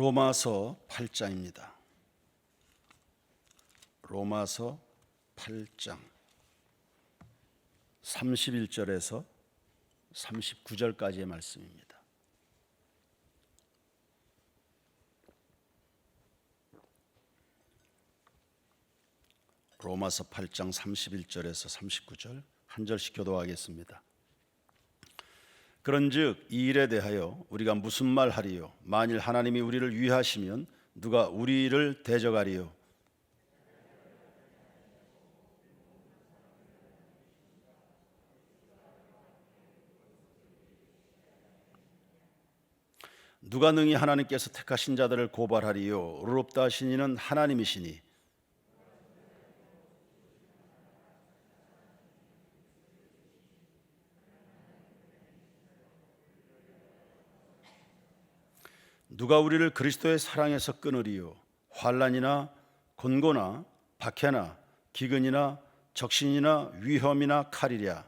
로마서 8장입니다. 로마서 8장 31절에서 39절까지의 말씀입니다. 로마서 8장 31절에서 39절 한 절씩 교도하겠습니다. 그런즉 이 일에 대하여 우리가 무슨 말 하리요? 만일 하나님이 우리를 위하시면 누가 우리를 대적하리요? 누가 능히 하나님께서 택하신 자들을 고발하리요? 의롭다 하신 이는 하나님이시니 누가 우리를 그리스도의 사랑에서 끊으리요? 환란이나 곤고나 박해나 기근이나 적신이나 위험이나 칼이랴.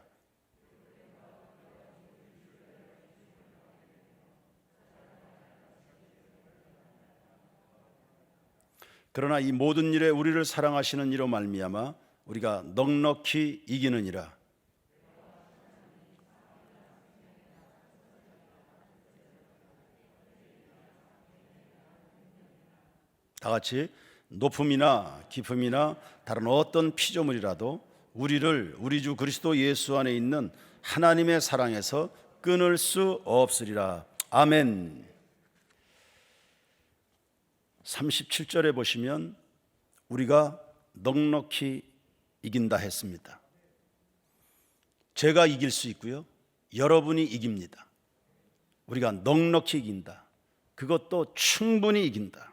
그러나 이 모든 일에 우리를 사랑하시는 이로 말미암아 우리가 넉넉히 이기느니라 다 같이 높음이나 깊음이나 다른 어떤 피조물이라도 우리를 우리 주 그리스도 예수 안에 있는 하나님의 사랑에서 끊을 수 없으리라. 아멘. 37절에 보시면 우리가 넉넉히 이긴다 했습니다. 제가 이길 수 있고요. 여러분이 이깁니다. 우리가 넉넉히 이긴다. 그것도 충분히 이긴다.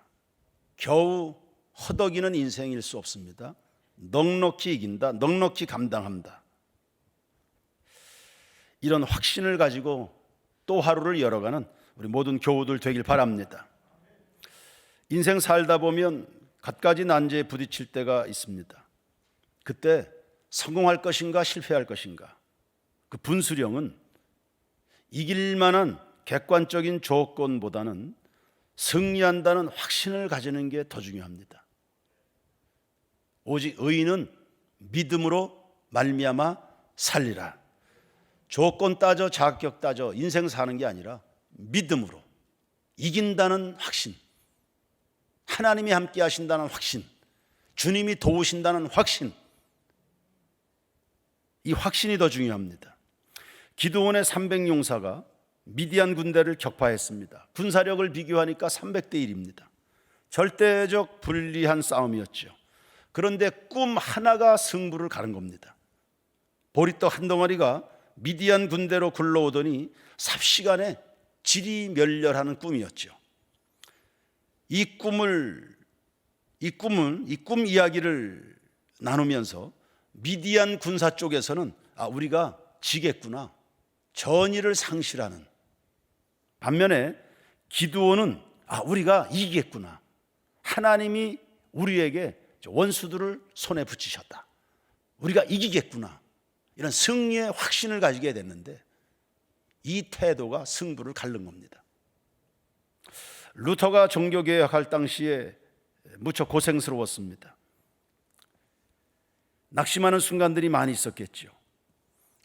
겨우 허덕이는 인생일 수 없습니다. 넉넉히 이긴다. 넉넉히 감당한다. 이런 확신을 가지고 또 하루를 열어가는 우리 모든 교우들 되길 바랍니다. 인생 살다 보면 갖가지 난제에 부딪힐 때가 있습니다. 그때 성공할 것인가 실패할 것인가 그 분수령은 이길 만한 객관적인 조건보다는 승리한다는 확신을 가지는 게 더 중요합니다. 오직 의인은 믿음으로 말미암아 살리라. 조건 따져 자격 따져 인생 사는 게 아니라 믿음으로 이긴다는 확신. 하나님이 함께 하신다는 확신. 주님이 도우신다는 확신. 이 확신이 더 중요합니다. 기도원의 300용사가 미디안 군대를 격파했습니다. 군사력을 비교하니까 300대 1입니다. 절대적 불리한 싸움이었죠. 그런데 꿈 하나가 승부를 가른 겁니다. 보리떡 한 덩어리가 미디안 군대로 굴러오더니 삽시간에 지리멸렬하는 꿈이었죠. 이 꿈을 이 꿈은 이 꿈 이야기를 나누면서 미디안 군사 쪽에서는 아 우리가 지겠구나 전의를 상실하는 반면에 기드온은 아 우리가 이기겠구나. 하나님이 우리에게 원수들을 손에 붙이셨다. 우리가 이기겠구나. 이런 승리의 확신을 가지게 됐는데 이 태도가 승부를 가른 겁니다. 루터가 종교 개혁할 당시에 무척 고생스러웠습니다. 낙심하는 순간들이 많이 있었겠죠.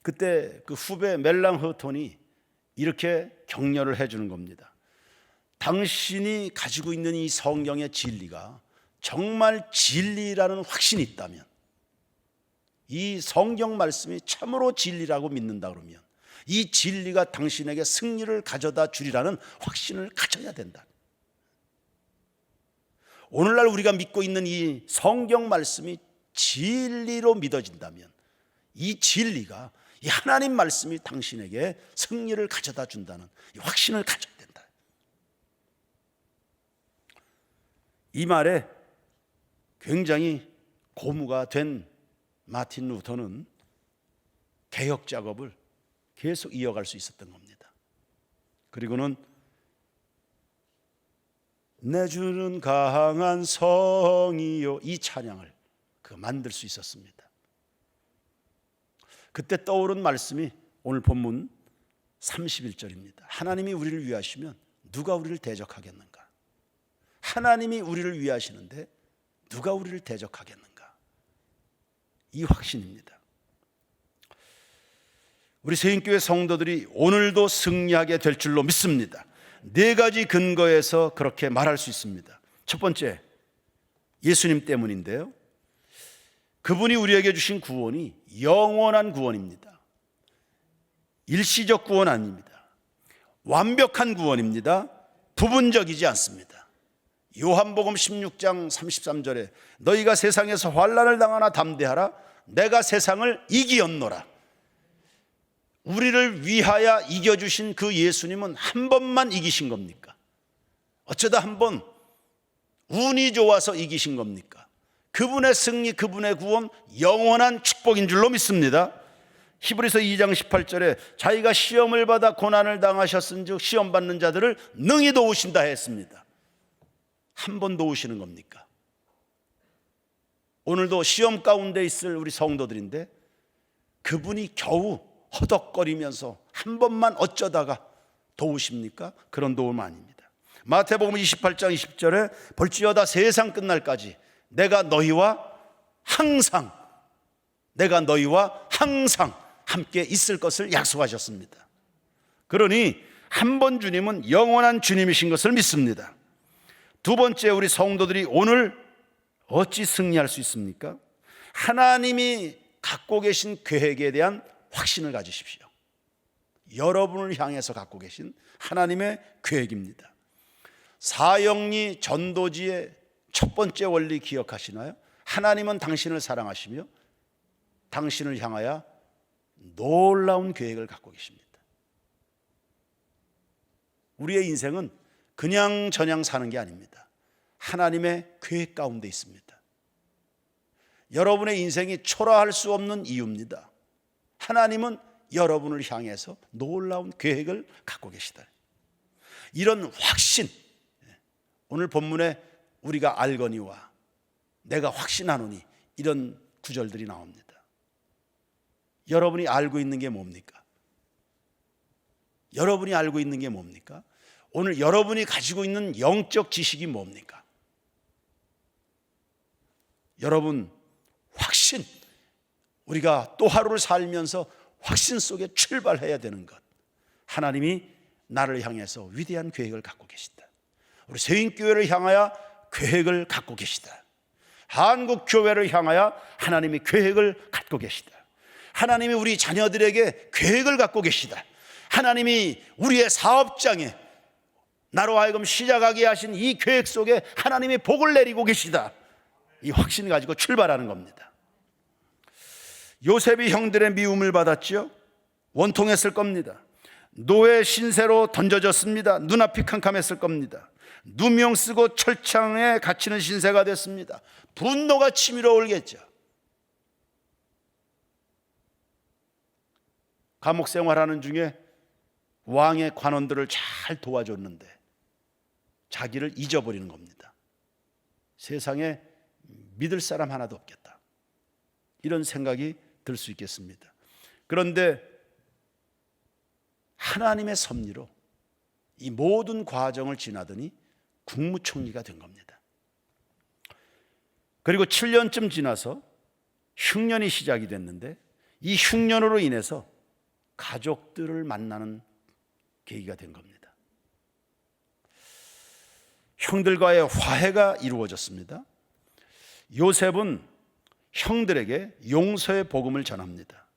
그때 그 후배 멜랑 허톤이 이렇게 격려를 해주는 겁니다. 당신이 가지고 있는 이 성경의 진리가 정말 진리라는 확신이 있다면 이 성경 말씀이 참으로 진리라고 믿는다 그러면 이 진리가 당신에게 승리를 가져다 주리라는 확신을 가져야 된다. 오늘날 우리가 믿고 있는 이 성경 말씀이 진리로 믿어진다면 이 진리가 이 하나님 말씀이 당신에게 승리를 가져다 준다는 이 확신을 가져야 된다. 이 말에 굉장히 고무가 된 마틴 루터는 개혁 작업을 계속 이어갈 수 있었던 겁니다. 그리고는 내 주는 강한 성이요 이 찬양을 그 만들 수 있었습니다. 그때 떠오른 말씀이 오늘 본문 31절입니다. 하나님이 우리를 위하시면 누가 우리를 대적하겠는가? 하나님이 우리를 위하시는데 누가 우리를 대적하겠는가? 이 확신입니다. 우리 세인교회 성도들이 오늘도 승리하게 될 줄로 믿습니다. 네 가지 근거에서 그렇게 말할 수 있습니다. 첫 번째, 예수님 때문인데요. 그분이 우리에게 주신 구원이 영원한 구원입니다. 일시적 구원 아닙니다. 완벽한 구원입니다. 부분적이지 않습니다. 요한복음 16장 33절에 너희가 세상에서 환란을 당하나 담대하라 내가 세상을 이기었노라. 우리를 위하여 이겨 주신 그 예수님은 한 번만 이기신 겁니까? 어쩌다 한 번 운이 좋아서 이기신 겁니까? 그분의 승리, 그분의 구원, 영원한 축복인 줄로 믿습니다. 히브리서 2장 18절에 자기가 시험을 받아 고난을 당하셨은즉 시험 받는 자들을 능히 도우신다 했습니다. 한 번 도우시는 겁니까? 오늘도 시험 가운데 있을 우리 성도들인데 그분이 겨우 허덕거리면서 한 번만 어쩌다가 도우십니까? 그런 도움 아닙니다. 마태복음 28장 20절에 볼지어다 세상 끝날까지 내가 너희와 항상 내가 너희와 항상 함께 있을 것을 약속하셨습니다. 그러니 한 번 주님은 영원한 주님이신 것을 믿습니다. 두 번째 우리 성도들이 오늘 어찌 승리할 수 있습니까? 하나님이 갖고 계신 계획에 대한 확신을 가지십시오. 여러분을 향해서 갖고 계신 하나님의 계획입니다. 사형리 전도지의 첫 번째 원리 기억하시나요? 하나님은 당신을 사랑하시며 당신을 향하여 놀라운 계획을 갖고 계십니다. 우리의 인생은 그냥 저냥 사는 게 아닙니다. 하나님의 계획 가운데 있습니다. 여러분의 인생이 초라할 수 없는 이유입니다. 하나님은 여러분을 향해서 놀라운 계획을 갖고 계시다. 이런 확신, 오늘 본문에 우리가 알거니와 내가 확신하노니 이런 구절들이 나옵니다. 여러분이 알고 있는 게 뭡니까? 여러분이 알고 있는 게 뭡니까? 오늘 여러분이 가지고 있는 영적 지식이 뭡니까? 여러분, 확신. 우리가 또 하루를 살면서 확신 속에 출발해야 되는 것. 하나님이 나를 향해서 위대한 계획을 갖고 계시다. 우리 세인교회를 향하여 계획을 갖고 계시다. 한국 교회를 향하여 하나님이 계획을 갖고 계시다. 하나님이 우리 자녀들에게 계획을 갖고 계시다. 하나님이 우리의 사업장에 나로 하여금 시작하게 하신 이 계획 속에 하나님이 복을 내리고 계시다. 이 확신을 가지고 출발하는 겁니다. 요셉이 형들의 미움을 받았지요. 원통했을 겁니다. 노예 신세로 던져졌습니다. 눈앞이 캄캄했을 겁니다. 누명 쓰고 철창에 갇히는 신세가 됐습니다. 분노가 치밀어 올겠죠. 감옥 생활하는 중에 왕의 관원들을 잘 도와줬는데 자기를 잊어버리는 겁니다. 세상에 믿을 사람 하나도 없겠다. 이런 생각이 들 수 있겠습니다. 그런데 하나님의 섭리로 이 모든 과정을 지나더니 국무총리가 된 겁니다. 그리고 7년쯤 지나서 흉년이 시작이 됐는데 이 흉년으로 인해서 가족들을 만나는 계기가 된 겁니다. 형들과의 화해가 이루어졌습니다. 요셉은 형들에게 용서의 복음을 전합니다.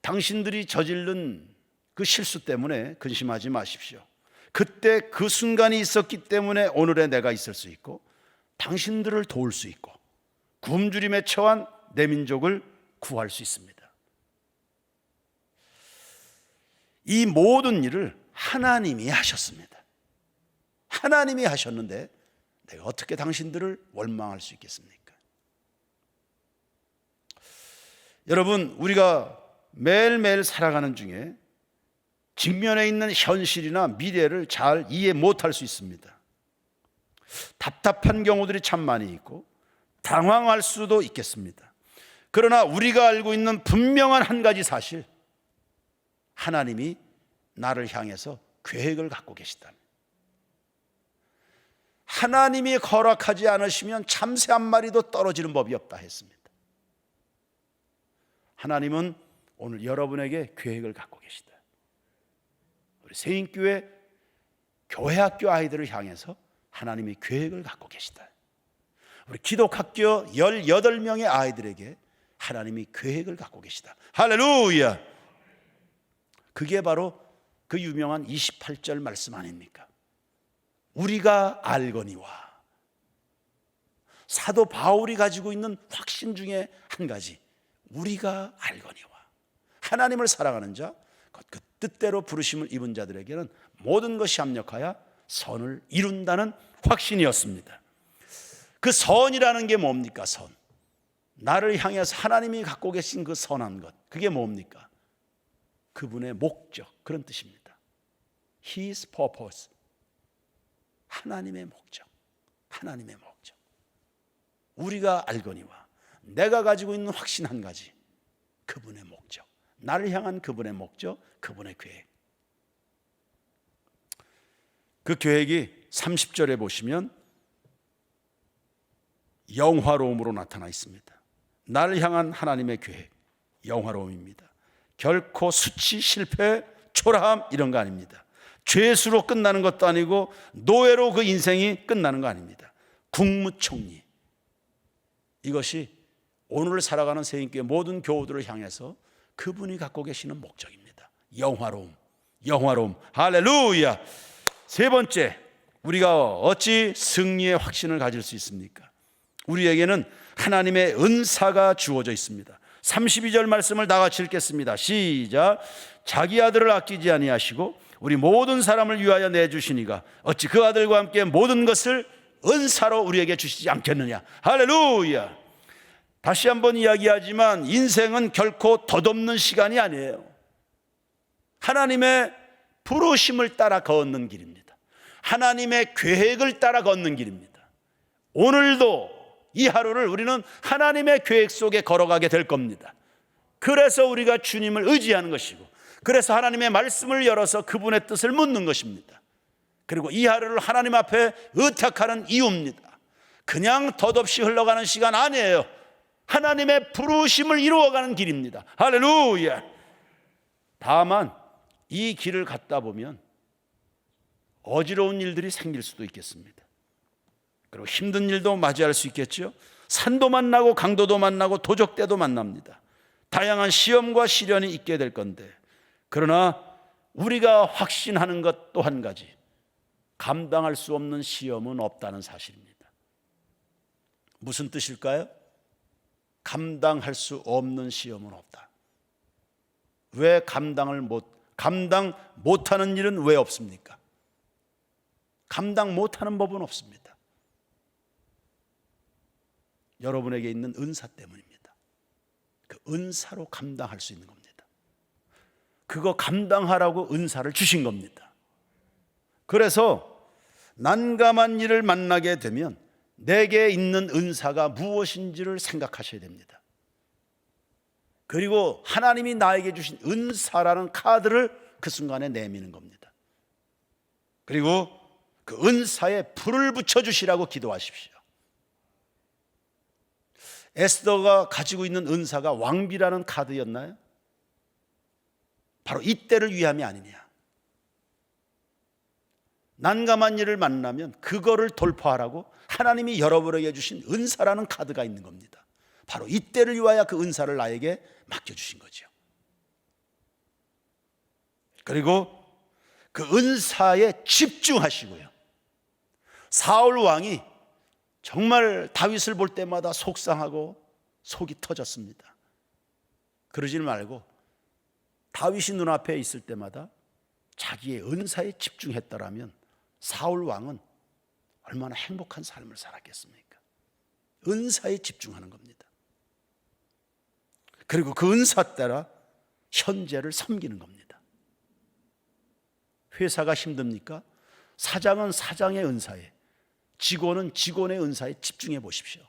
당신들이 저지른 그 실수 때문에 근심하지 마십시오. 그때 그 순간이 있었기 때문에 오늘의 내가 있을 수 있고 당신들을 도울 수 있고 굶주림에 처한 내 민족을 구할 수 있습니다. 이 모든 일을 하나님이 하셨습니다. 하나님이 하셨는데 내가 어떻게 당신들을 원망할 수 있겠습니까? 여러분, 우리가 매일매일 살아가는 중에 직면에 있는 현실이나 미래를 잘 이해 못할 수 있습니다. 답답한 경우들이 참 많이 있고 당황할 수도 있겠습니다. 그러나 우리가 알고 있는 분명한 한 가지 사실, 하나님이 나를 향해서 계획을 갖고 계시다. 하나님이 허락하지 않으시면 참새 한 마리도 떨어지는 법이 없다 했습니다. 하나님은 오늘 여러분에게 계획을 갖고 계시다. 우리 세인교회 교회학교 아이들을 향해서 하나님이 계획을 갖고 계시다. 우리 기독학교 18명의 아이들에게 하나님이 계획을 갖고 계시다. 할렐루야! 그게 바로 그 유명한 28절 말씀 아닙니까? 우리가 알거니와 사도 바울이 가지고 있는 확신 중에 한 가지 우리가 알거니와 하나님을 사랑하는 자, 그 뜻대로 부르심을 입은 자들에게는 모든 것이 합력하여 선을 이룬다는 확신이었습니다. 그 선이라는 게 뭡니까? 선. 나를 향해서 하나님이 갖고 계신 그 선한 것. 그게 뭡니까? 그분의 목적. 그런 뜻입니다. His purpose. 하나님의 목적. 하나님의 목적. 우리가 알거니와 내가 가지고 있는 확신 한 가지. 그분의 목적. 나를 향한 그분의 목적, 그분의 계획. 그 계획이 30절에 보시면 영화로움으로 나타나 있습니다. 나를 향한 하나님의 계획, 영화로움입니다. 결코 수치, 실패, 초라함 이런 거 아닙니다. 죄수로 끝나는 것도 아니고 노예로 그 인생이 끝나는 거 아닙니다. 국무총리. 이것이 오늘 살아가는 세인교회 모든 교우들을 향해서 그분이 갖고 계시는 목적입니다. 영화로움, 영화로움. 할렐루야. 세 번째, 우리가 어찌 승리의 확신을 가질 수 있습니까? 우리에게는 하나님의 은사가 주어져 있습니다. 32절 말씀을 다 같이 읽겠습니다. 시작. 자기 아들을 아끼지 아니하시고 우리 모든 사람을 위하여 내주시니가 어찌 그 아들과 함께 모든 것을 은사로 우리에게 주시지 않겠느냐. 할렐루야. 다시 한번 이야기하지만 인생은 결코 덧없는 시간이 아니에요. 하나님의 부르심을 따라 걷는 길입니다. 하나님의 계획을 따라 걷는 길입니다. 오늘도 이 하루를 우리는 하나님의 계획 속에 걸어가게 될 겁니다. 그래서 우리가 주님을 의지하는 것이고, 그래서 하나님의 말씀을 열어서 그분의 뜻을 묻는 것입니다. 그리고 이 하루를 하나님 앞에 의탁하는 이유입니다. 그냥 덧없이 흘러가는 시간 아니에요. 하나님의 부르심을 이루어가는 길입니다. 할렐루야. 다만 이 길을 갔다 보면 어지러운 일들이 생길 수도 있겠습니다. 그리고 힘든 일도 맞이할 수 있겠죠. 산도 만나고 강도도 만나고 도적대도 만납니다. 다양한 시험과 시련이 있게 될 건데 그러나 우리가 확신하는 것 또 한 가지 감당할 수 없는 시험은 없다는 사실입니다. 무슨 뜻일까요? 감당할 수 없는 시험은 없다. 왜 감당을 못 감당 못하는 일은 왜 없습니까? 감당 못하는 법은 없습니다. 여러분에게 있는 은사 때문입니다. 그 은사로 감당할 수 있는 겁니다. 그거 감당하라고 은사를 주신 겁니다. 그래서 난감한 일을 만나게 되면 내게 있는 은사가 무엇인지를 생각하셔야 됩니다. 그리고 하나님이 나에게 주신 은사라는 카드를 그 순간에 내미는 겁니다. 그리고 그 은사에 불을 붙여 주시라고 기도하십시오. 에스더가 가지고 있는 은사가 왕비라는 카드였나요? 바로 이때를 위함이 아니냐. 난감한 일을 만나면 그거를 돌파하라고 하나님이 여러분에게 주신 은사라는 카드가 있는 겁니다. 바로 이때를 위하여 그 은사를 나에게 맡겨주신 거죠. 그리고 그 은사에 집중하시고요. 사울 왕이 정말 다윗을 볼 때마다 속상하고 속이 터졌습니다. 그러지 말고 다윗이 눈앞에 있을 때마다 자기의 은사에 집중했더라면 사울 왕은 얼마나 행복한 삶을 살았겠습니까? 은사에 집중하는 겁니다. 그리고 그 은사 따라 현재를 섬기는 겁니다. 회사가 힘듭니까? 사장은 사장의 은사에, 직원은 직원의 은사에 집중해 보십시오.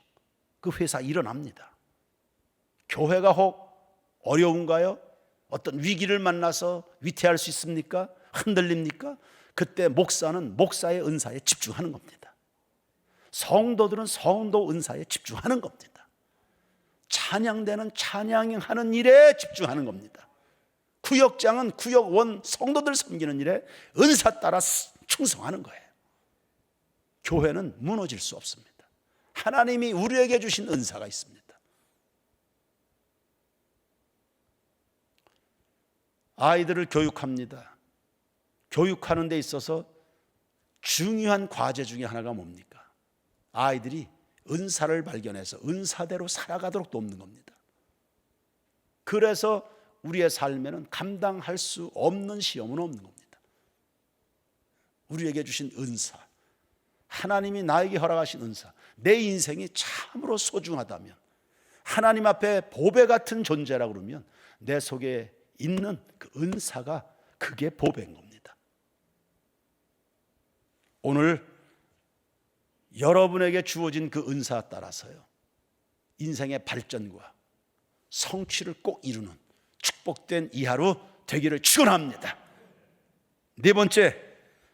그 회사 일어납니다. 교회가 혹 어려운가요? 어떤 위기를 만나서 위태할 수 있습니까? 흔들립니까? 그때 목사는 목사의 은사에 집중하는 겁니다. 성도들은 성도 은사에 집중하는 겁니다. 찬양대는 찬양하는 일에 집중하는 겁니다. 구역장은 구역원 성도들 섬기는 일에 은사 따라 충성하는 거예요. 교회는 무너질 수 없습니다. 하나님이 우리에게 주신 은사가 있습니다. 아이들을 교육합니다. 교육하는 데 있어서 중요한 과제 중에 하나가 뭡니까? 아이들이 은사를 발견해서 은사대로 살아가도록 돕는 겁니다. 그래서 우리의 삶에는 감당할 수 없는 시험은 없는 겁니다. 우리에게 주신 은사, 하나님이 나에게 허락하신 은사, 내 인생이 참으로 소중하다면, 하나님 앞에 보배 같은 존재라 그러면 내 속에 있는 그 은사가 그게 보배인 겁니다. 오늘 여러분에게 주어진 그 은사 따라서요. 인생의 발전과 성취를 꼭 이루는 축복된 이 하루 되기를 축원합니다. 네 번째,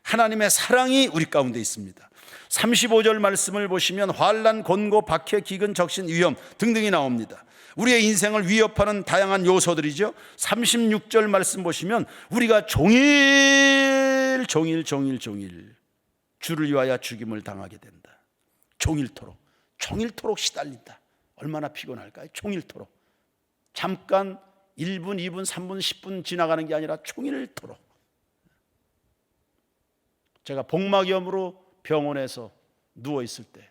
하나님의 사랑이 우리 가운데 있습니다. 35절 말씀을 보시면 환란, 곤고, 박해, 기근, 적신, 위험 등등이 나옵니다. 우리의 인생을 위협하는 다양한 요소들이죠. 36절 말씀 보시면 우리가 종일 종일 종일 종일 주를 위하여 죽임을 당하게 된다. 종일토록 종일토록 시달린다. 얼마나 피곤할까요? 종일토록 잠깐 1분, 2분, 3분, 10분 지나가는 게 아니라 종일토록 제가 복막염으로 병원에서 누워 있을 때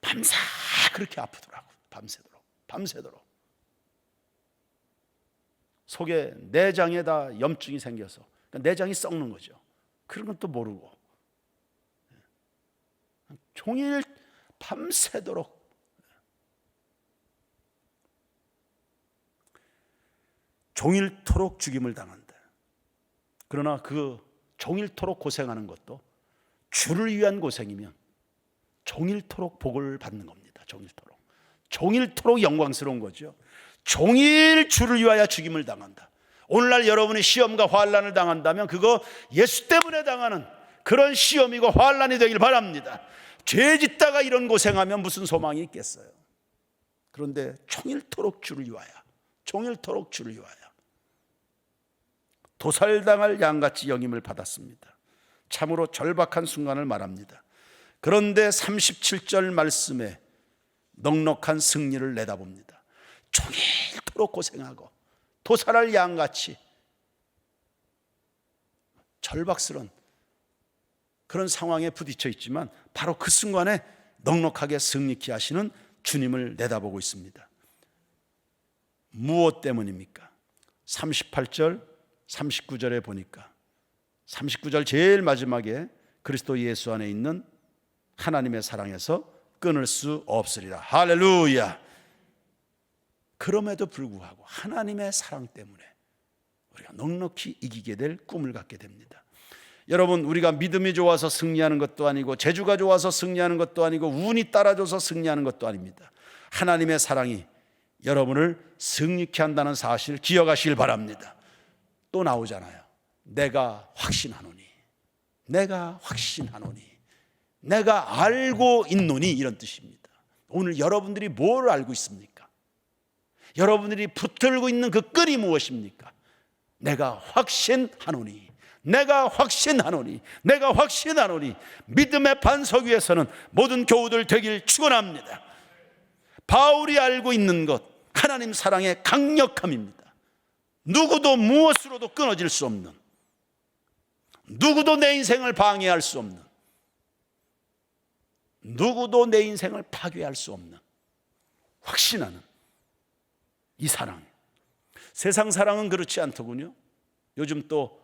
밤새 그렇게 아프더라고. 밤새도록. 밤새도록. 속에 내장에다 염증이 생겨서 그러니까 내장이 썩는 거죠. 그런 건또 모르고 종일 밤새도록 종일토록 죽임을 당한다. 그러나 그 종일토록 고생하는 것도 주를 위한 고생이면 종일토록 복을 받는 겁니다. 종일토록. 종일토록 영광스러운 거죠. 종일 주를 위하여 죽임을 당한다. 오늘날 여러분이 시험과 환란을 당한다면 그거 예수 때문에 당하는 그런 시험이고 환란이 되길 바랍니다. 죄 짓다가 이런 고생하면 무슨 소망이 있겠어요? 그런데 종일토록 주를 위하여, 종일토록 주를 위하여 도살당할 양같이 영임을 받았습니다. 참으로 절박한 순간을 말합니다. 그런데 37절 말씀에 넉넉한 승리를 내다봅니다. 종일토록 고생하고 도살할 양같이 절박스런 그런 상황에 부딪혀 있지만 바로 그 순간에 넉넉하게 승리케 하시는 주님을 내다보고 있습니다. 무엇 때문입니까? 38절, 39절에 보니까 39절 제일 마지막에 그리스도 예수 안에 있는 하나님의 사랑에서 끊을 수 없으리라. 할렐루야. 그럼에도 불구하고 하나님의 사랑 때문에 우리가 넉넉히 이기게 될 꿈을 갖게 됩니다. 여러분, 우리가 믿음이 좋아서 승리하는 것도 아니고 재주가 좋아서 승리하는 것도 아니고 운이 따라줘서 승리하는 것도 아닙니다. 하나님의 사랑이 여러분을 승리케 한다는 사실 기억하시길 바랍니다. 또 나오잖아요. 내가 확신하노니 내가 확신하노니 내가 알고 있노니 이런 뜻입니다. 오늘 여러분들이 뭘 알고 있습니까? 여러분들이 붙들고 있는 그 끈이 무엇입니까? 내가 확신하노니 내가 확신하노니 내가 확신하노니 믿음의 반석 위에서는 모든 교우들 되길 축원합니다. 바울이 알고 있는 것 하나님 사랑의 강력함입니다. 누구도 무엇으로도 끊어질 수 없는 누구도 내 인생을 방해할 수 없는 누구도 내 인생을 파괴할 수 없는 확신하는 이 사랑. 세상 사랑은 그렇지 않더군요. 요즘 또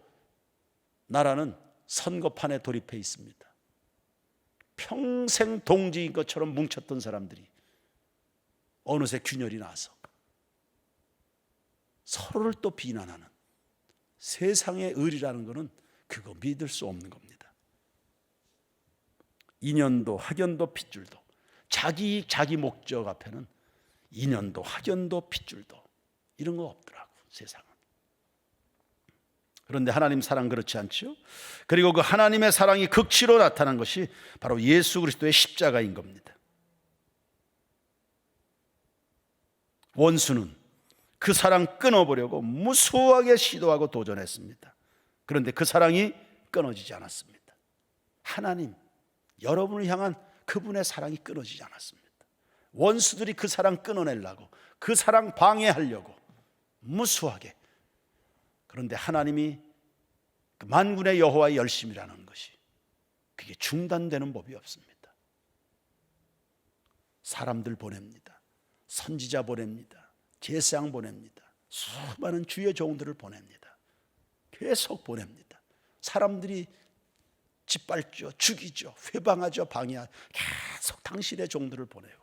나라는 선거판에 돌입해 있습니다. 평생 동지인 것처럼 뭉쳤던 사람들이 어느새 균열이 나서 서로를 또 비난하는 세상의 의리라는 것은 그거 믿을 수 없는 겁니다. 인연도 학연도 핏줄도 자기 자기 목적 앞에는 인연도 학연도 핏줄도 이런 거 없더라고 세상은. 그런데 하나님 사랑 그렇지 않죠? 그리고 그 하나님의 사랑이 극치로 나타난 것이 바로 예수 그리스도의 십자가인 겁니다. 원수는 그 사랑 끊어보려고 무수하게 시도하고 도전했습니다. 그런데 그 사랑이 끊어지지 않았습니다. 하나님, 여러분을 향한 그분의 사랑이 끊어지지 않았습니다. 원수들이 그 사랑 끊어내려고, 그 사랑 방해하려고 무수하게. 그런데 하나님이 그 만군의 여호와의 열심이라는 것이 그게 중단되는 법이 없습니다. 사람들 보냅니다. 선지자 보냅니다. 제사장 보냅니다. 수많은 주의 종들을 보냅니다. 계속 보냅니다. 사람들이 짓밟죠, 죽이죠, 회방하죠, 방해하죠. 계속 당신의 종들을 보내요.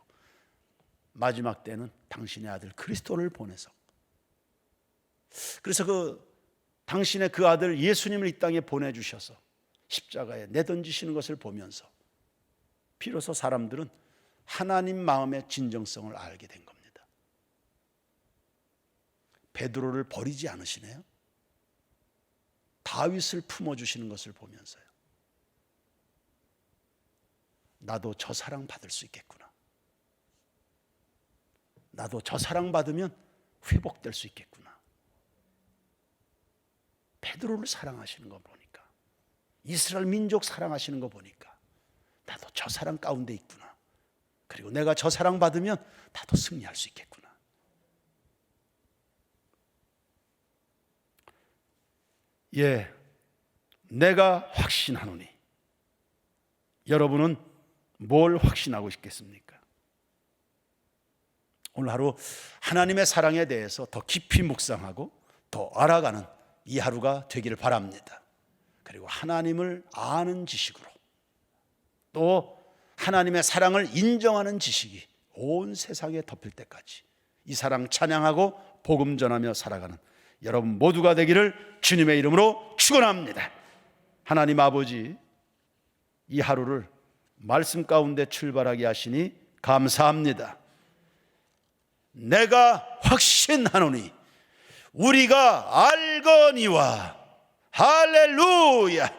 마지막 때는 당신의 아들 그리스도를 보내서 그래서 그 당신의 그 아들 예수님을 이 땅에 보내주셔서 십자가에 내던지시는 것을 보면서 비로소 사람들은 하나님 마음의 진정성을 알게 된 겁니다. 베드로를 버리지 않으시네요. 다윗을 품어 주시는 것을 보면서요. 나도 저 사랑 받을 수 있겠구나. 나도 저 사랑 받으면 회복될 수 있겠구나. 베드로를 사랑하시는 거 보니까 이스라엘 민족 사랑하시는 거 보니까 나도 저 사랑 가운데 있구나. 그리고 내가 저 사랑 받으면 나도 승리할 수 있겠구나. 예, 내가 확신하노니 여러분은 뭘 확신하고 있겠습니까? 오늘 하루 하나님의 사랑에 대해서 더 깊이 묵상하고 더 알아가는 이 하루가 되기를 바랍니다. 그리고 하나님을 아는 지식으로 또 하나님의 사랑을 인정하는 지식이 온 세상에 덮일 때까지 이 사랑 찬양하고 복음 전하며 살아가는 여러분 모두가 되기를 주님의 이름으로 축원합니다. 하나님 아버지 이 하루를 말씀 가운데 출발하게 하시니 감사합니다. 내가 확신하노니 우리가 알거니와 할렐루야.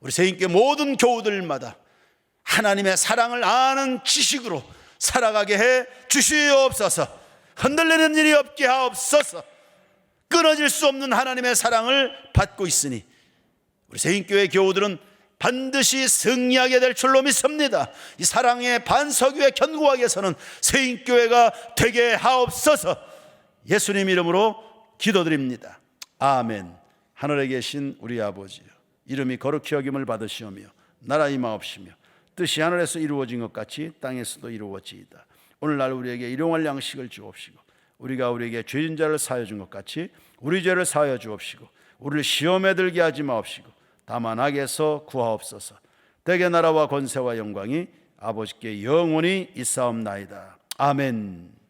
우리 세인께 모든 교우들마다 하나님의 사랑을 아는 지식으로 살아가게 해 주시옵소서. 흔들리는 일이 없게 하옵소서. 끊어질 수 없는 하나님의 사랑을 받고 있으니 우리 세인교회 교우들은 반드시 승리하게 될 줄로 믿습니다. 이 사랑의 반석 위에 견고하게 해서는 세인교회가 되게 하옵소서 예수님 이름으로 기도드립니다. 아멘. 하늘에 계신 우리 아버지여 이름이 거룩히 여김을 받으시오며 나라 임하옵시며 뜻이 하늘에서 이루어진 것 같이 땅에서도 이루어지이다. 오늘날 우리에게 일용할 양식을 주옵시고 우리가 우리에게 죄진 자를 사하여 준 것 같이 우리 죄를 사하여 주옵시고 우리를 시험에 들게 하지 마옵시고 다만 악에서 구하옵소서. 대개 나라와 권세와 영광이 아버지께 영원히 있사옵나이다. 아멘.